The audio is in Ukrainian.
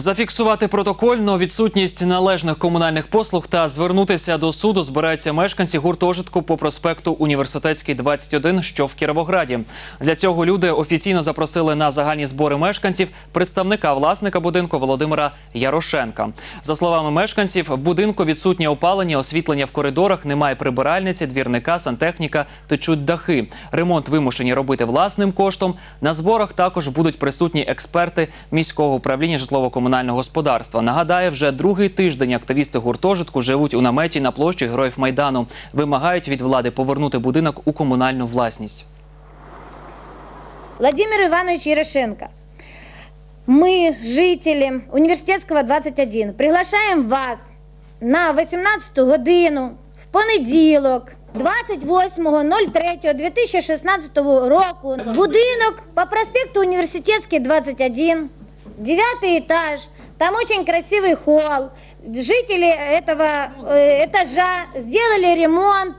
Зафіксувати протокольно відсутність належних комунальних послуг та звернутися до суду збираються мешканці гуртожитку по проспекту Університетський 21, що в Кіровограді. Для цього люди офіційно запросили на загальні збори мешканців представника власника будинку Володимира Ярошенка. За словами мешканців, будинку відсутнє опалення, освітлення в коридорах, немає прибиральниці, двірника, сантехніка, течуть дахи. Ремонт вимушені робити власним коштом. На зборах також будуть присутні експерти міського управління житлово-комунального господарства. Нагадаю, вже другий тиждень активісти гуртожитку живуть у наметі на площі Героїв Майдану. Вимагають від влади повернути будинок у комунальну власність. Владимир Иванович Ярошенко. Мы, жители Университетского 21, приглашаем вас на 18 годину в понеділок, 28.03.2016 року. Будинок по проспекту Университетский 21, девятый этаж. Там очень красивый холл. Жители этого э, этажа сделали ремонт,